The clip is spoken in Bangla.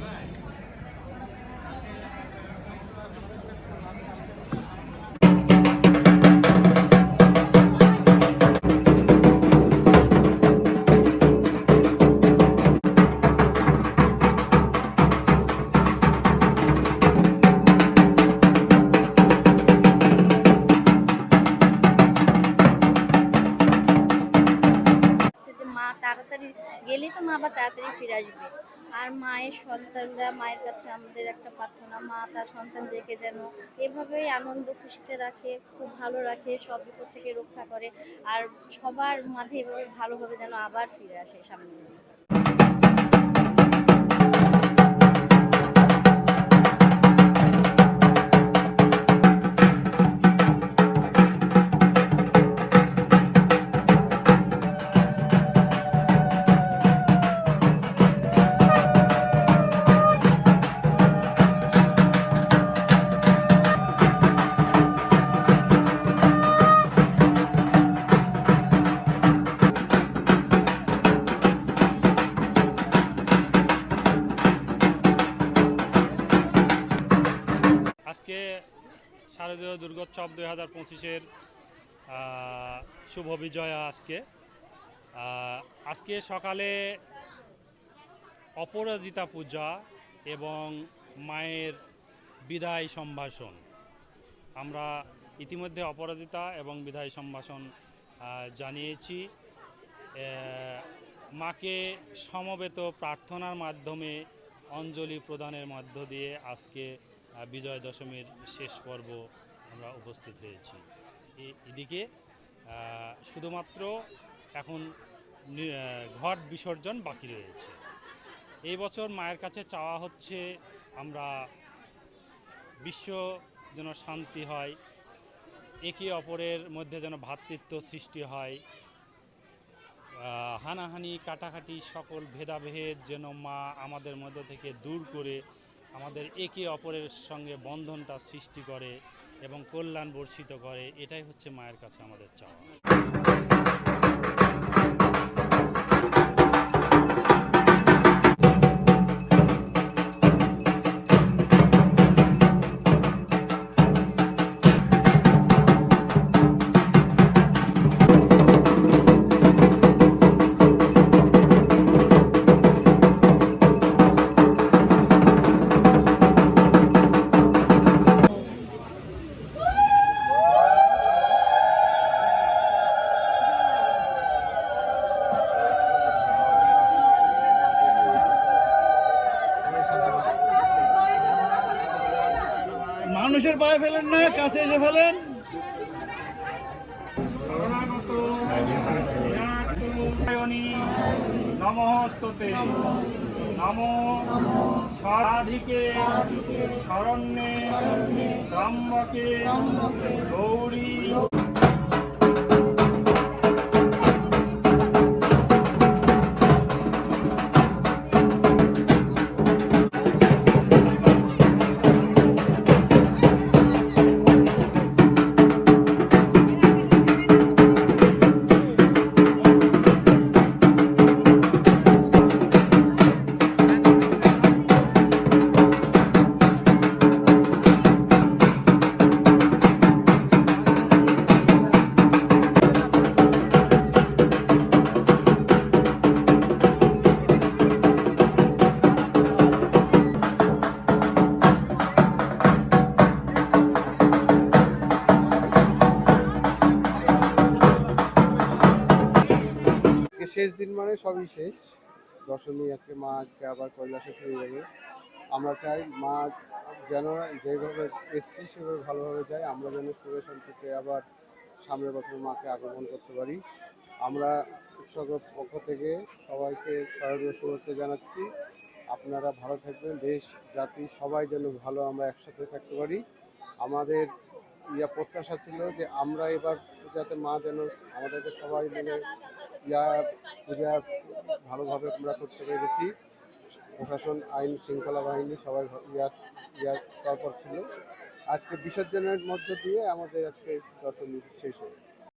Right. তাড়াতাড়ি ফিরে আসবে। আর মায়ের সন্তানরা, মায়ের কাছে আমাদের একটা প্রার্থনা, মা তার সন্তানদেরকে যেন এভাবেই আনন্দ খুশিতে রাখে, খুব ভালো রাখে, সব বিপদ থেকে রক্ষা করে, আর সবার মাঝে এভাবে ভালোভাবে যেন আবার ফিরে আসে সামনে। আজকে শারদীয় দুর্গোৎসব দুই হাজার পঁচিশের শুভ বিজয়া আজকে। আজকে সকালে অপরাজিতা পূজা এবং মায়ের বিদায় সম্ভাষণ। আমরা ইতিমধ্যে অপরাজিতা এবং বিদায় সম্ভাষণ জানিয়েছি। মাকে সমবেত প্রার্থনার মাধ্যমে অঞ্জলি প্রদানের মধ্য দিয়ে আজকে বিজয় দশমীর শেষ পর্ব আমরা উপস্থিত হয়েছি। এদিকে শুধুমাত্র এখন ঘট বিসর্জন বাকি রয়েছে। এই বছর মায়ের কাছে চাওয়া হচ্ছে আমরা বিশ্ব যেন শান্তি হয়, একে অপরের মধ্যে যেন ভ্রাতৃত্ব সৃষ্টি হয় হানাহানি, কাটাকাটি সকল ভেদাভেদ যেন মা আমাদের মধ্য থেকে দূর করে আমাদের একে অপরের সঙ্গে বন্ধনটা সৃষ্টি করে এবং কল্যাণ বর্ষিত করে, এটাই হচ্ছে মায়ের কাছে আমাদের চাওয়া। মানুষের পায়ে ফেলেন না কাছে এসে ফেলেন। নম সাধিকে শরণ্যে ব্রহ্মকে গৌরী শেষ দিন মানে সবই শেষ। দশমী, আজকে মা, আজকে আবার কৈলাসে ফিরে যাবে। আমরা চাই মা যেন যেভাবে এসছি, সেভাবে ভালোভাবে যায়। আমরা যেন সুরে শান্তিতে আবার সামনের বছর মাকে আগমন করতে পারি। আমরা উৎসবের পক্ষ থেকে সবাইকে শারদীয় শুভেচ্ছা জানাচ্ছি। আপনারা ভালো থাকবেন। দেশ, জাতি, সবাই যেন ভালো আমরা একসাথে থাকতে পারি। আমাদের ইয়া প্রত্যাশা ছিল যে আমরা এবার যাতে মা যেন আমাদেরকে সবাই মিলে ইয়া পূজা ভালোভাবে আমরা করতে পেরেছি। প্রশাসন, আইন শৃঙ্খলা বাহিনী সবাই ইয়ার ইয়ার ইয়া তৎপর ছিল। আজকে বিসর্জনের মধ্য দিয়ে আমাদের আজকে দর্শন শেষ হলো।